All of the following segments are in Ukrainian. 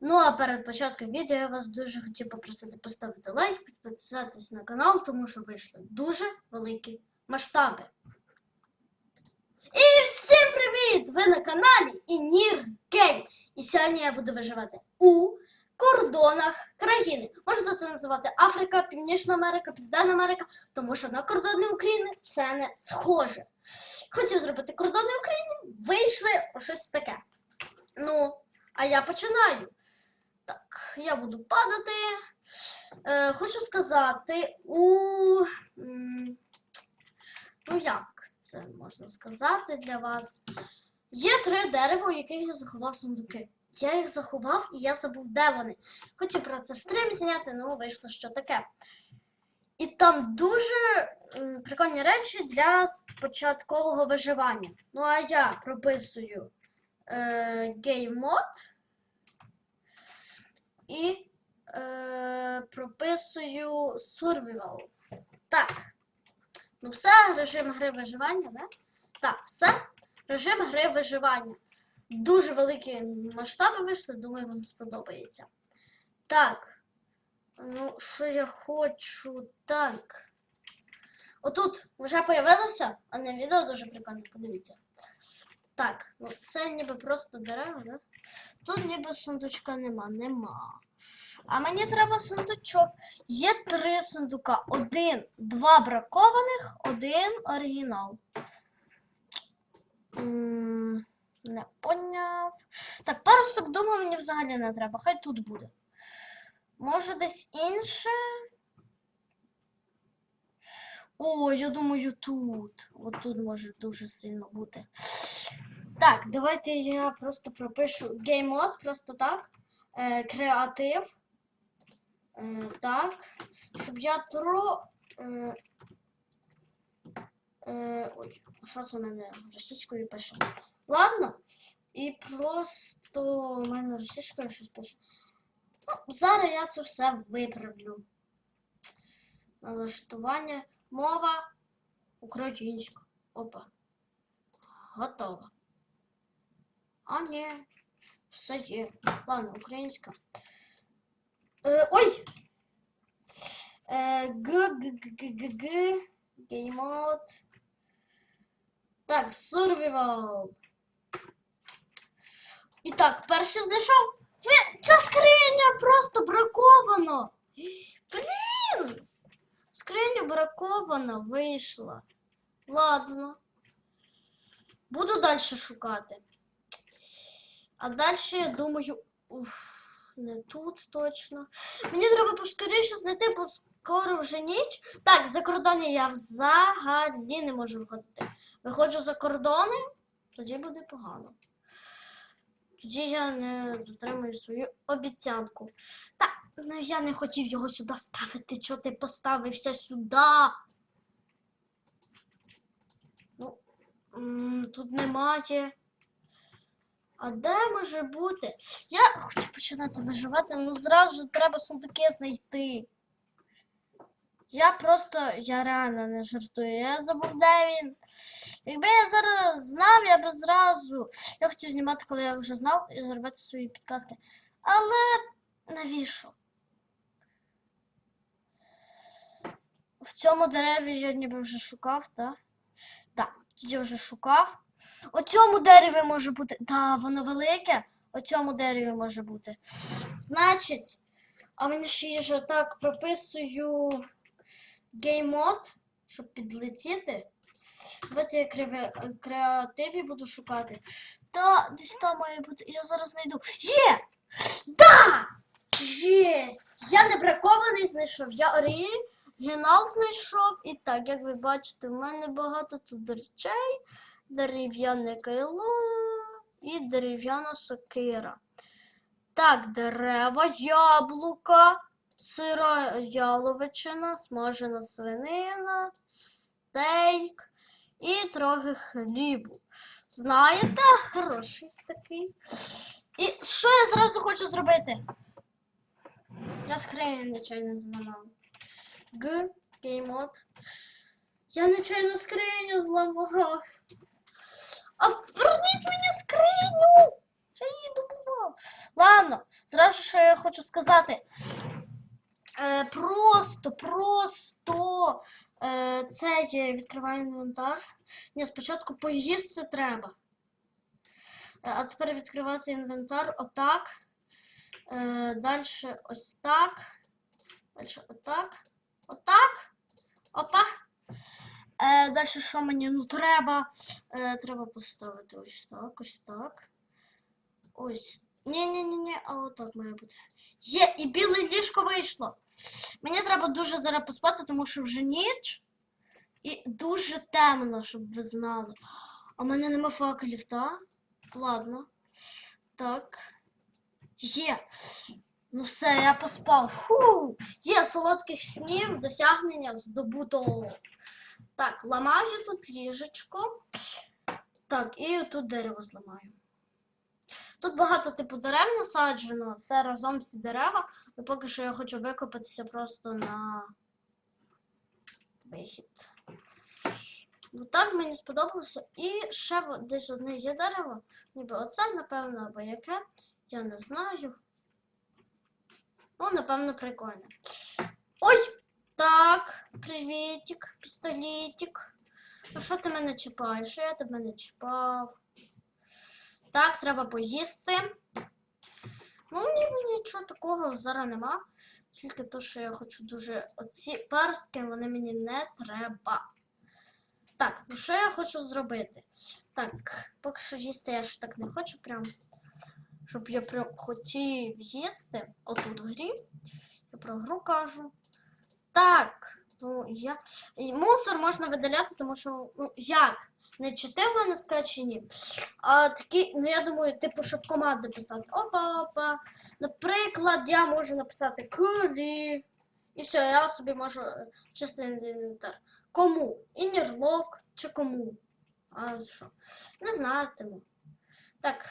Ну а перед початком відео я вас дуже хотів попросити поставити лайк, підписатись на канал, тому що вийшли дуже великі масштаби. І всім привіт! Ви на каналі Інір Гейм. І сьогодні я буду виживати у кордонах країни. Можна це називати Африка, Північна Америка, Південна Америка, тому що на кордони України це не схоже. Хотів зробити кордони України, вийшли щось таке. Ну, а я починаю. Так, я буду падати. Е, хочу сказати, у. Ну, як це можна сказати для вас? Є три дерева, у яких я заховав сундуки. Я їх заховав і я забув, де вони. Хотів про це стрім зняти, ну вийшло що таке. І там дуже прикольні речі для початкового виживання. Ну, а я прописую е, і е, прописую Survival. Так. Ну, все, режим гри виживання, да? Так, все. Режим гри виживання. Дуже великі масштаби вийшли, думаю, вам сподобається. Так. Ну, що я хочу? Так. Отут вже появилося, а на відео дуже прикольно, подивіться. Так, ну це ніби просто дерева, да? Тут ніби сундучка нема, нема. А мені треба сундучок. Є три сундука. Один, два бракованих, один оригінал. Не поняв. Так, паросток думаю, мені взагалі не треба. Хай тут буде. Може десь інше? О, я думаю, тут. От тут може дуже сильно бути. Так, давайте я просто пропишу Game Mode, просто так. Е, креатив. Е, так. Щоб я тро. Е, е, ой, що це в мене російською пише? Ладно. І просто у мене російською щось пише. Ну, зараз я це все виправлю. Налаштування. Мова українська. Опа. Готово. А, ні. Все є. Ладно, українська. Е, ой! Е, г г г г г г Геймод. Так, survival. І так, перший знайшов. Ця скриня просто браковано. Блін! Скриня бракована вийшла. Ладно. Буду далі шукати. А далі, я думаю, уф, не тут точно. Мені треба поскоріше знайти, бо скоро вже ніч. Так, за кордони я взагалі не можу виходити. Виходжу за кордони, тоді буде погано. Тоді я не дотримую свою обіцянку. Так, ну я не хотів його сюди ставити. Чого ти поставився сюди? Ну, тут немає. А де може бути? Я хочу починати виживати, ну зразу треба сундуки знайти. Я просто, я реально не жартую. Я забув, де він. Якби я зараз знав, я б зразу. Я хотів знімати, коли я вже знав, і зробити свої підказки. Але навіщо? В цьому дереві я ніби вже шукав, так? Так, тоді вже шукав. У цьому дереві може бути. Да, воно велике. У цьому дереві може бути. Значить, а мені ще є ж так прописую геймод, щоб підлетіти. Давайте я криве- креативі буду шукати. Та, десь там має бути. Я зараз знайду. Є! Да! Єсть! Я не бракований знайшов, я оригінал знайшов. І так, як ви бачите, в мене багато тут речей дерев'яне кайло і дерев'яна сокира. Так, дерева, яблука, сира яловичина, смажена свинина, стейк і трохи хлібу. Знаєте, хороший такий. І що я зразу хочу зробити? Я скриню нечайно зламав. Г, геймод. Я нечайно скриню зламав. А верніть мені скриню! Я її добував. Ладно, зразу що я хочу сказати. Е, просто, просто е, це я відкриваю інвентар. Ні, спочатку поїсти треба. Е, а тепер відкривати інвентар отак. Е, Далі ось так. Далі отак. Отак. Опа. Е, Далі що мені? Ну треба. Е, треба поставити ось так, ось так. Ось. Ні-ні-ні, а отак має бути. Є, і біле ліжко вийшло. Мені треба дуже зараз поспати, тому що вже ніч. І дуже темно, щоб ви знали. А в мене нема факелів, так? Ладно. Так. Є. Ну все, я поспав. Фу! Є солодких снів, досягнення здобуто. Так, ламаю тут ліжечко. Так, і тут дерево зламаю. Тут багато типу дерев насаджено, це разом всі дерева. І поки що я хочу викопатися просто на вихід. Ну, Так мені сподобалося. І ще десь одне є дерево. Ніби оце, напевно, або яке. Я не знаю. Ну, напевно, прикольне. Ой! Так, привітик, пістолетик. Ну що ти мене чіпаєш? Я тебе не чіпав. Так, треба поїсти. Ну, ніби нічого такого зараз нема. Тільки то, що я хочу дуже. Оці перстки, вони мені не треба. Так, ну що я хочу зробити? Так, поки що їсти я ж так не хочу прям. Щоб я прям хотів їсти. Отут в грі. Я про гру кажу. Так. Ну, я... Мусор можна видаляти, тому що, ну, як? Не чити в мене скачені, а такі, ну я думаю, типу, щоб команди писати. Опа-опа. Наприклад, я можу написати кулі. І все, я собі можу е, чистити інвентар. Кому? Інерлок чи кому? А що? Не знатиму. Так.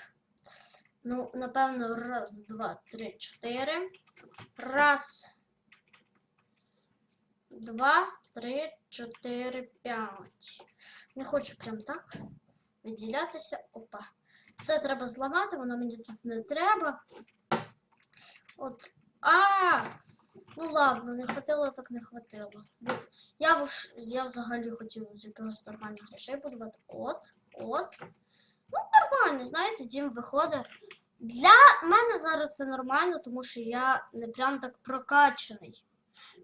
Ну, напевно, раз, два, три, чотири. Раз. Два, три, чотири, п'ять. Не хочу прям так виділятися. Опа. Це треба зламати, воно мені тут не треба. От. А! Ну ладно, не хватило, так не хватило. Я, я взагалі хотів з якогось нормальних речей будувати. От, от. Ну, нормально, знаєте, дім виходить. Для мене зараз це нормально, тому що я не прям так прокачаний.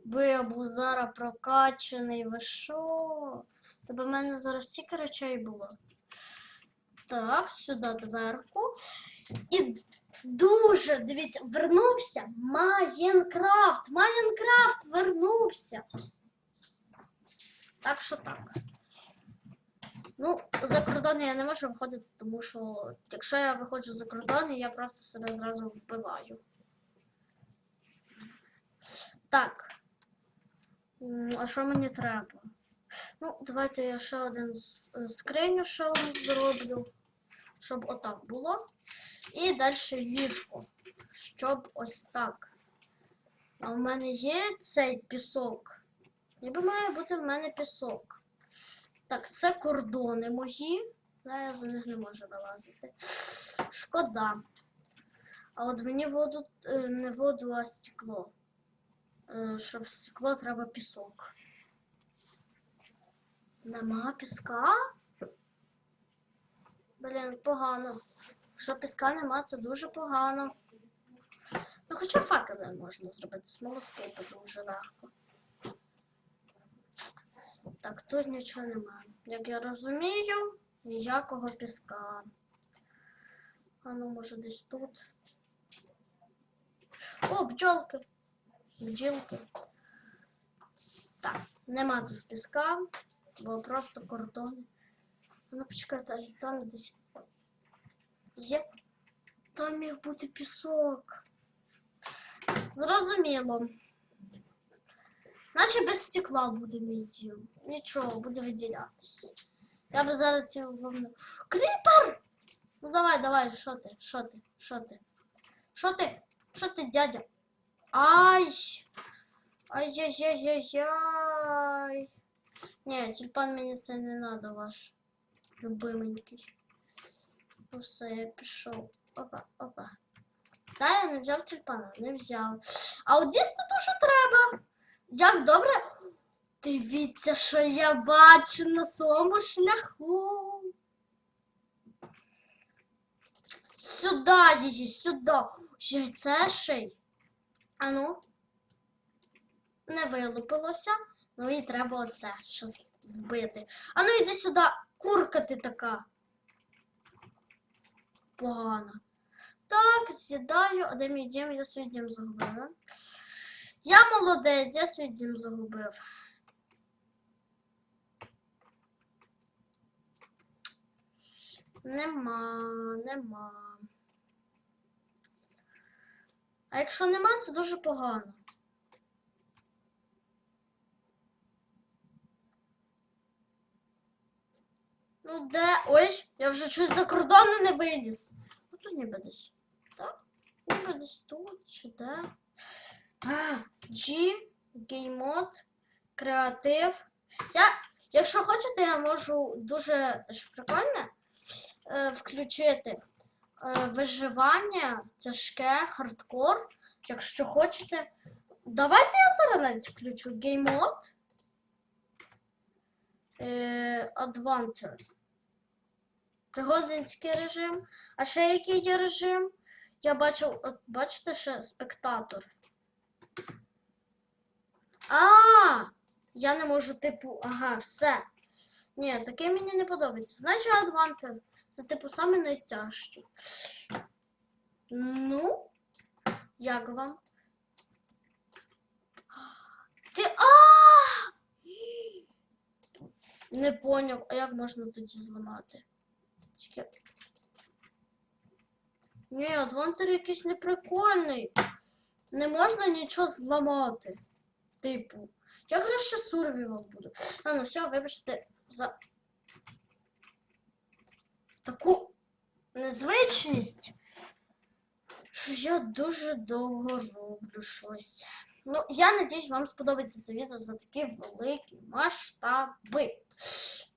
Би я був зараз прокачаний, ви що? Тебе в мене зараз стільки речей було. Так, сюди дверку. І дуже, дивіться, вернувся Майнкрафт. Майнкрафт вернувся. Так що так. Ну, за кордони я не можу виходити, тому що якщо я виходжу за кордони, я просто себе зразу вбиваю. Так. А що мені треба? Ну, давайте я ще один е, скриню ще зроблю, щоб отак було. І далі ліжко, щоб ось так. А в мене є цей пісок. Ніби має бути в мене пісок. Так, це кордони мої. Да, я за них не можу вилазити. Шкода. А от мені воду, е, не воду, а стекло. Е, Щоб стекло треба пісок. Нема піска? Блін, погано. Якщо піска нема, це дуже погано. Ну, хоча факели можна зробити, смолоскипи дуже легко. Так, тут нічого немає. Як я розумію, ніякого піска. А ну, може, десь тут. О, бджолки. Бджілки. Так, нема тут піска, бо просто кордони. Ну, почекайте, а там десь є. Там міг бути пісок. Зрозуміло. Наче без стекла буде мідіум. Нічого, буде виділятись. Я би зараз ці вовну. Кріпер! Ну давай, давай, що ти? Що ти? Що ти? Що ти? Що ти, дядя? Ай! Ай-яй-яй-яй-яй. Ні, тюльпан мені це не надо, ваш любименький. Ну все, я пішов. опа, опа. Та я не взяв тюльпана, не взяв. А от дійсно дуже треба. Як добре. Дивіться, що я бачу на своєму шляху. Сюди її, сюди. Яйце ший. А ну. Не вилупилося. Ну і треба оце ще. А ну йди сюди, курка ти така. Погана. Так, з'їдаю, а де мій дім? Я свій дім загубив. да? Я молодець, я свій дім загубив. Нема, нема. А якщо нема, це дуже погано. Ну де? Ой, я вже щось за кордони не виліз. Ну тут ніби десь. Так? Ніби десь тут чи де. А, G, геймод, креатив. Я, якщо хочете, я можу дуже теж прикольне е, включити виживання, тяжке, хардкор. Якщо хочете. Давайте я зараз навіть включу геймод. Е, Adventure. Пригодницький режим. А ще який є режим? Я бачив, от бачите, ще спектатор. А, я не можу, типу, ага, все. Ні, таке мені не подобається. Значить, Adventure. Це, типу, саме найтяжче. Ну, як вам? Ти. А! Не поняв, а як можна тоді зламати? Тільки. Ні, адвантер якийсь неприкольний. Не можна нічого зламати. Типу. Я краще сурвівал буду. А ну все, вибачте за таку незвичність, що я дуже довго роблю щось. Ну, я надіюсь, вам сподобається це відео за такі великі масштаби.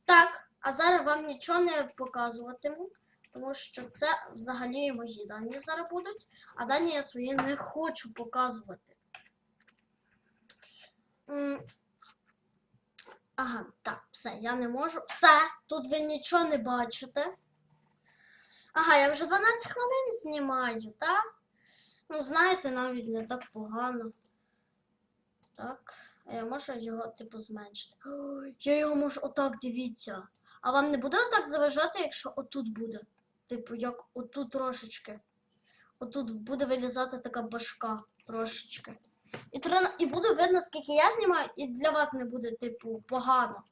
Так, а зараз вам нічого не показуватиму, тому що це взагалі мої дані зараз будуть, а дані я свої не хочу показувати. Ага, так, все, я не можу. Все, тут ви нічого не бачите. Ага, я вже 12 хвилин знімаю, так? Ну, знаєте, навіть не так погано. Так, а я можу його, типу, зменшити. Я його можу отак, дивіться. А вам не буде так заважати, якщо отут буде? Типу, як отут трошечки. Отут буде вилізати така башка трошечки. І, і буде видно, скільки я знімаю, і для вас не буде, типу, погано.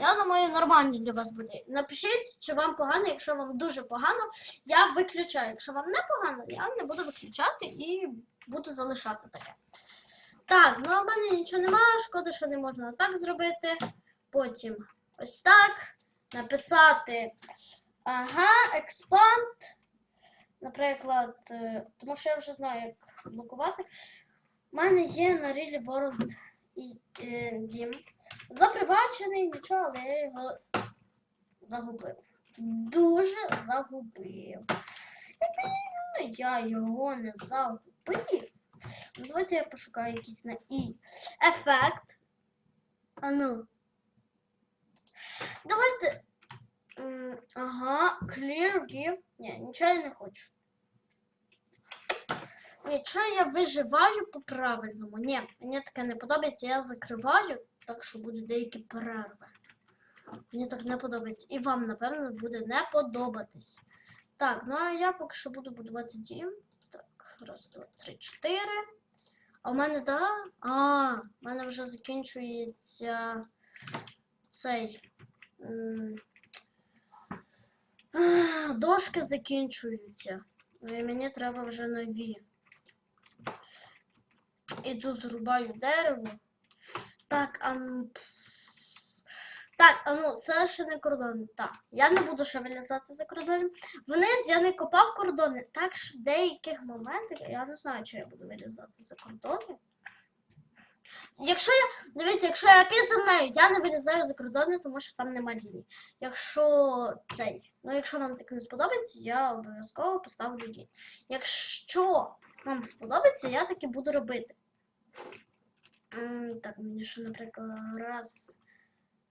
Я думаю, нормально для вас буде. Напишіть, чи вам погано, якщо вам дуже погано, я виключаю. Якщо вам не погано, я не буду виключати і буду залишати таке. Так, ну у мене нічого немає, шкода, що не можна так зробити. Потім ось так. Написати ага, expand. Наприклад, е, тому що я вже знаю, як блокувати. У мене є на Рілі World дім. Запривачений, нічого, але я його загубив. Дуже загубив. Ну, я його не загубив. Ну, Давайте я пошукаю якийсь на І. Ефект. А ну. Давайте. Ага, clear give. Ні, нічого я не хочу. Нічого я виживаю по-правильному. Ні, мені таке не подобається. Я закриваю, так що будуть деякі перерви. Мені так не подобається. І вам, напевно, буде не подобатись. Так, ну а я поки що буду будувати дім. Так, раз, два, три, чотири. А в мене, так? А, в мене вже закінчується цей. Дошки закінчуються. Ну і мені треба вже нові. Іду зрубаю дерево. Так, а. Так, а ну, це ще не кордон. Так, я не буду ще вилізати за кордоном. Вниз я не копав кордони. Так що в деяких моментах я не знаю, чи я буду вилізати за кордони. Якщо я, дивіться, якщо я під землею, я не вилізаю за кордони, тому що там нема ліній. Якщо цей, ну якщо вам так не сподобається, я обов'язково поставлю лінію. Якщо вам сподобається, я таки буду робити. Так, мені ще, наприклад, раз,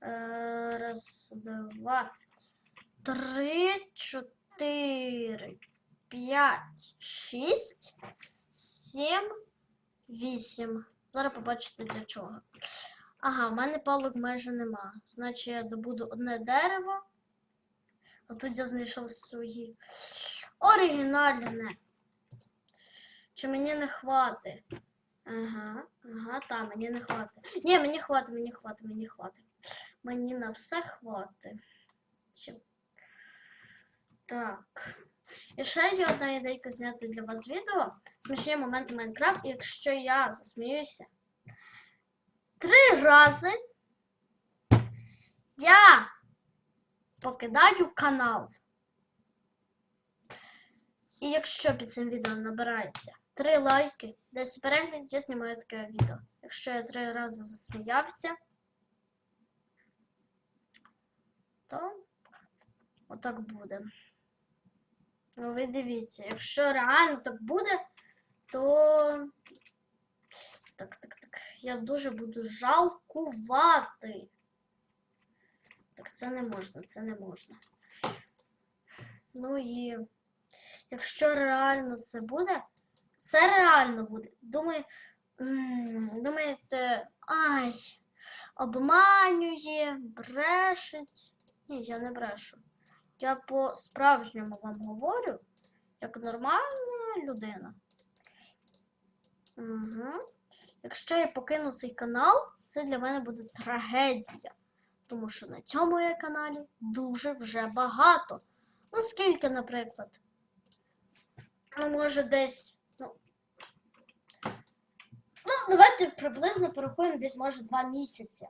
е, раз, два, три, чотири, п'ять, шість, сім, вісім. Зараз побачите для чого. Ага, в мене палок майже нема. Значить, я добуду одне дерево. А тут я знайшов свої. Оригінальне. Чи мені не хватить? Ага, ага, та, мені не хватить. Ні, мені хватить, мені хватить, мені хватить. Мені на все хватить. Все. Так. І ще є одна ідейка зняти для вас відео. Смішні моменти Майнкрафт. Якщо я засміюся три рази, я покидаю канал. І якщо під цим відео набирається 3 лайки, 10 переглядів, я знімаю таке відео. Якщо я три рази засміявся, то отак буде. Ну, ви дивіться, якщо реально так буде, то. Так, так, так. Я дуже буду жалкувати. Так, це не можна, це не можна. Ну і якщо реально це буде, це реально буде. Думаю, думаєте, ай, обманює, брешить. Ні, я не брешу. Я по-справжньому вам говорю, як нормальна людина. Угу. Якщо я покину цей канал, це для мене буде трагедія. Тому що на цьому я каналі дуже вже багато. Ну, скільки, наприклад? Ну, може, десь. Ну, ну давайте приблизно порахуємо десь, може, два місяці.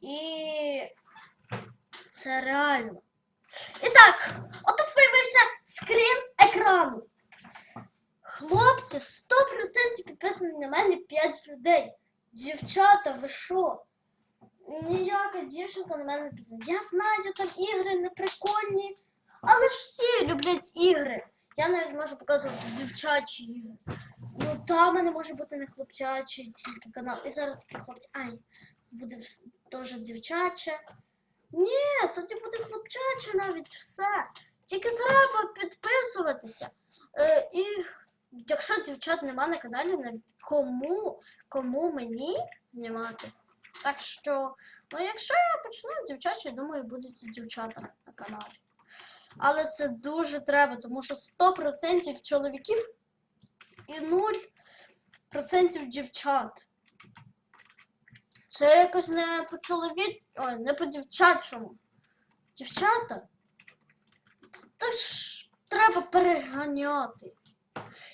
І це реально. І так, отут появився скрін екрану. Хлопці, 100% підписані на мене 5 людей. Дівчата, ви що? Ніяка дівчинка на мене не писала. Я знаю, там ігри неприкольні, але ж всі люблять ігри. Я навіть можу показувати дівчачі. Ну там мене може бути не хлопчачий тільки канал. І зараз такі хлопці, ай, буде теж дівчаче. Ні, тоді буде хлопчаче навіть все. Тільки треба підписуватися. Е, і якщо дівчат нема на каналі, кому, кому мені знімати? Так що, ну якщо я почну дівчачі, думаю, будуть дівчата на каналі. Але це дуже треба, тому що 100% чоловіків і 0% дівчат. Це якось не по чоловік... Ой, не по дівчачому. Дівчата. Та ж треба переганяти.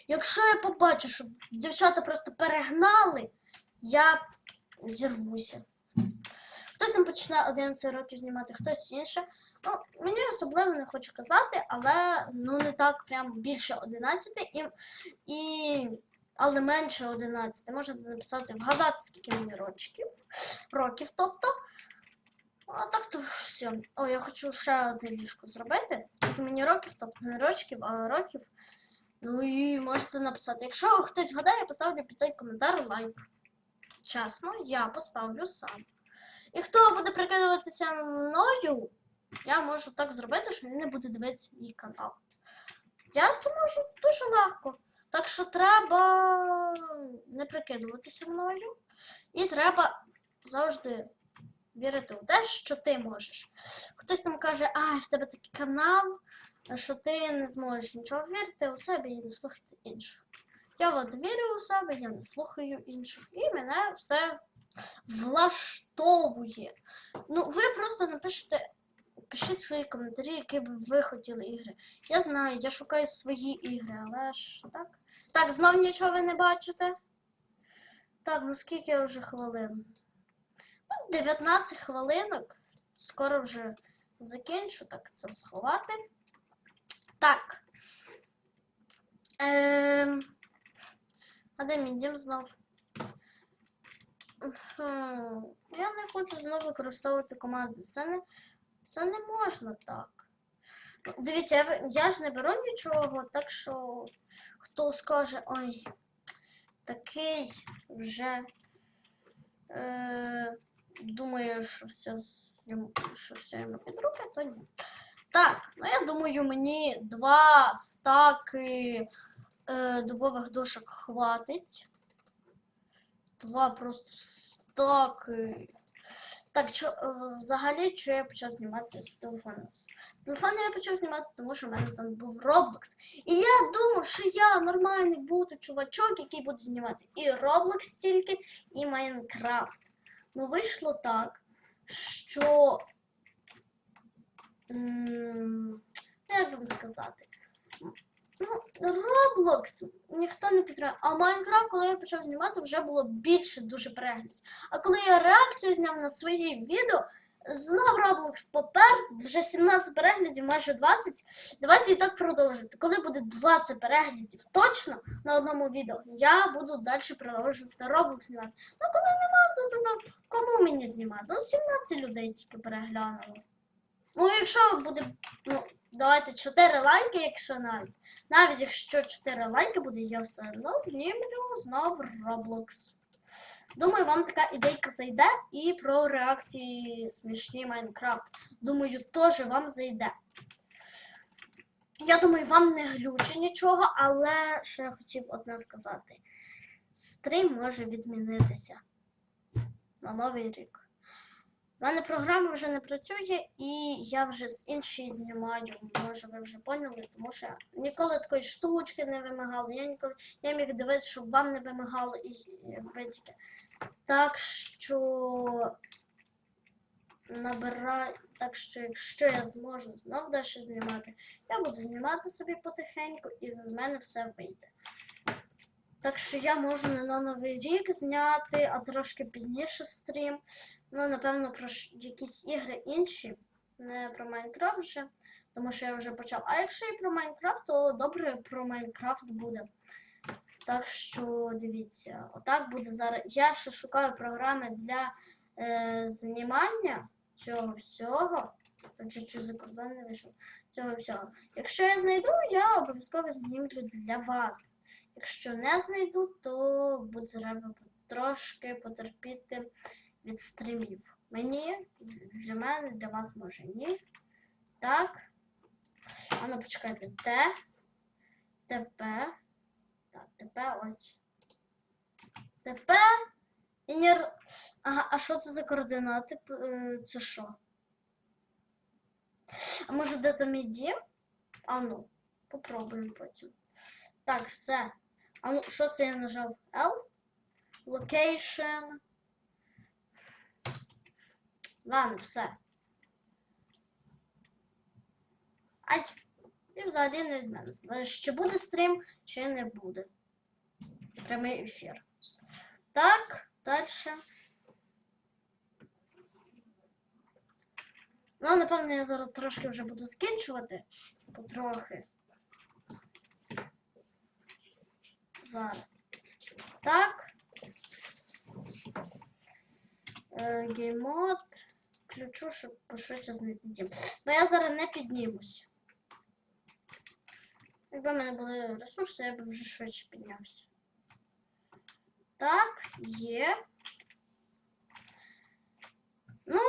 Якщо я побачу, що дівчата просто перегнали, я зірвуся. Хтось там почне 11 років знімати, хтось інше. Ну, мені особливо не хочу казати, але ну не так прям більше 11 і, і але менше 11. Можете написати, вгадати, скільки мені рочків. Років, тобто. А так то все. О, я хочу ще одне ліжко зробити. Скільки мені років, тобто не рочків, а років. Ну і можете написати. Якщо хтось вгадає, поставлю під цей коментар лайк. Чесно, я поставлю сам. І хто буде прикидуватися мною, я можу так зробити, що він не буде дивитися мій канал. Я це можу дуже легко. Так що треба не прикидуватися мною. І треба завжди вірити в те, що ти можеш. Хтось там каже, ай, в тебе такий канал, що ти не зможеш нічого вірити у себе і не слухати інших. Я от вірю у себе, я не слухаю інших, і мене все влаштовує. Ну, ви просто напишете, пишіть свої коментарі, які б ви хотіли ігри. Я знаю, я шукаю свої ігри, але ж так. Так, знов нічого ви не бачите. Так, ну скільки вже хвилин? Ну, 19 хвилинок. Скоро вже закінчу, так це сховати. Так. Ем... А де мій дім знов? Я не хочу знову використовувати команди. Це не, це не можна так. Дивіться, я, я ж не беру нічого, так що хто скаже, ой, такий вже е, думаю, що все, що все йому під руки, то ні. Так, ну я думаю, мені два стаки е, дубових дошок хватить. Два просто стаки. Так, що, е, взагалі, що я почав знімати з телефону? З телефону я почав знімати, тому що в мене там був Roblox. І я думав, що я нормальний буду чувачок, який буде знімати і Roblox стільки, і Майнкрафт. Ну, вийшло так, що. ну, Як вам сказати? Ну, Roblox ніхто не підтримує. А Майнкрафт, коли я почав знімати, вже було більше дуже переглядів. А коли я реакцію зняв на свої відео, знов Roblox попер, вже 17 переглядів, майже 20. Давайте і так продовжувати. Коли буде 20 переглядів точно на одному відео, я буду далі продовжувати Roblox знімати. Ну, коли немає, то, то, то кому мені знімати? Ну, 17 людей тільки переглянули. Ну, якщо буде, ну, давайте 4 лайки, якщо навіть. Навіть якщо 4 лайки буде, я все одно знімлю знов Roblox. Думаю, вам така ідейка зайде і про реакції смішні Майнкрафт. Думаю, теж вам зайде. Я думаю, вам не глюче нічого, але що я хотів одне сказати: стрім може відмінитися на новий рік. У мене програма вже не працює, і я вже з іншої знімаю. Може, ви вже поняли, тому що я ніколи такої штучки не вимагала. Я ніколи я міг дивитися, щоб вам не вимагало і ви тільки. Так що набираю. Так що, якщо я зможу знов далі знімати, я буду знімати собі потихеньку, і в мене все вийде. Так що я можу не на новий рік зняти, а трошки пізніше стрім. Ну, напевно, про якісь ігри інші, не про Майнкрафт вже, тому що я вже почав. А якщо і про Майнкрафт, то добре про Майнкрафт буде. Так що дивіться, отак буде зараз. Я ще шукаю програми для е, знімання цього всього. Так чуть-чуть за кордон не вийшов. Цього всього. Якщо я знайду, я обов'язково знімлю для вас. Якщо не знайду, то буде треба трошки потерпіти від стрімів. Мені, для мене, для вас може ні. Так. А ну почекайте. Т. ТП. Так, ТП ось. ТП. І не... Ага, а що це за координати? Е, Це що? А може де там мій дім? А ну, попробуємо потім. Так, все. А ну, що це я нажав? L? Location. Ладно, все. Ай. І взагалі не від мене. Чи буде стрім, чи не буде. Прямий ефір. Так, далі. Ну, напевно, я зараз трошки вже буду закінчувати. Потрохи. Зараз. Так. Е, Геймод. Включу, щоб пошвидше знайти дім. Бо я зараз не піднімусь. Якби в мене були ресурси, я б вже швидше піднявся. Так, є. Ну.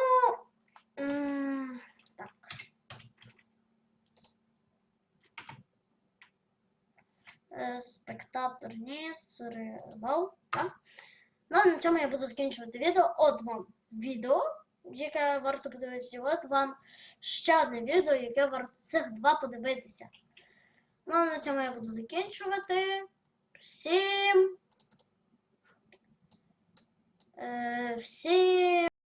м, так. Е, Спектатор, ні, серіал. Так. Ну, на цьому я буду закінчувати відео. От вам відео, яке варто подивитися. От вам ще одне відео, яке варто цих два подивитися. Ну, на цьому я буду закінчувати. Всім. Е, всім.